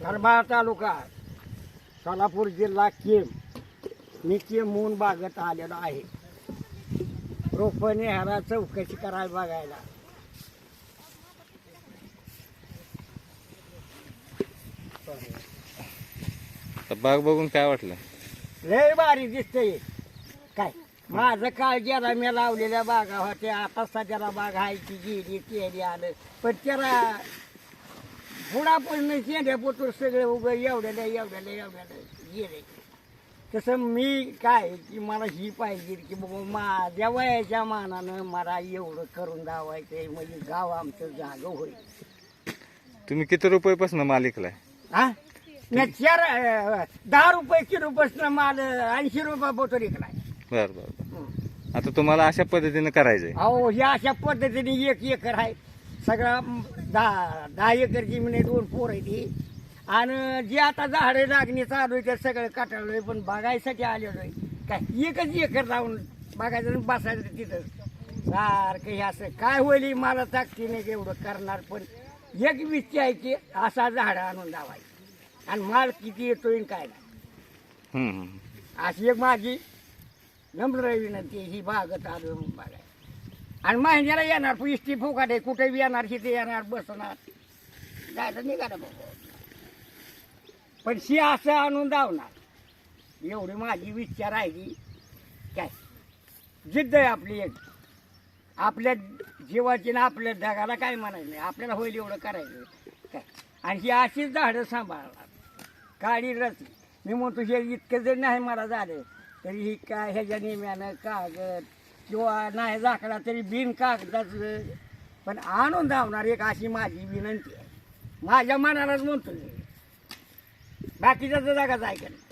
करमाळा तालुका सोलापूर जिल्हा केम. मी केमहून बागत आलेलो आहे. रोपणे ह्याला चौकशी करायला बघायला. तर बाग बघून काय वाटलं? लय भारी दिसतंय. काय? माझं काळ ज्याला मी लावलेल्या बागा होत्या आता सध्याला बाग आहे ती गेली केली आलं पण त्याला बुडापण शेंड्या पोतूर सगळं उगं एवढ्याला एवढ्याला एवढ्याला. गेले तसं मी काय की मला ही पाहिजे की बाबा माझ्या वयाच्या मानानं मला एवढं करून दावायचंय म्हणजे गाव आमचं जागं होईल तुम्ही किती रुपयापासून माल विकलाय हा? चार अं, दहा रुपये किलोपासून माल ऐंशी रुपये पोतूर इकलाय बर बर बर. आता तुम्हाला अशा पद्धतीने करायचंय. अहो ह्या अशा पद्धतीने एक एकर आहे. सगळा दहा दहा एकर जमीन आहे दोन पोर आहे ती आणि जे आता झाडे लागणी चालू आहे ते सगळं काटाळलोय पण बघायसाठी आलेलो आहे. काय एकच एकर जाऊन बघायचं आणि बसायचं तिथं. सारखं हे असं काय होईल मला ताकदीने एवढं करणार पण एक विचार आहे की असा झाड आणून लावायचं. आणि माल किती येतोय काय नाही. अशी एक माझी नम्र विनंती ही बागत आलो बघाय आणि महिन्याला येणार इष्टी फुकाटे आहे कुठे बी येणार तिथे येणार बसणार. जायचं निघालं बघ पण शी असं आणून धावणार. एवढी माझी विचार आहे की काय? जिद्द आहे आपली एक. आपल्या जीवाची ना आपल्या ढगाला काय म्हणायचं नाही. आपल्याला होईल एवढं करायचं. काय? आणि ही अशीच झाडं सांभाळणार. काळी रचली. मी म्हणतो हे इतकं जर नाही मला झालं तरी ही काय ह्याच्या निम्यानं कागद किंवा नाही झाकला तरी बिन कागदाचं. पण आणून धावणार एक अशी माझी विनंती आहे. माझ्या मनालाच म्हणतो मी. बाकीचं तर जागाच ऐकलं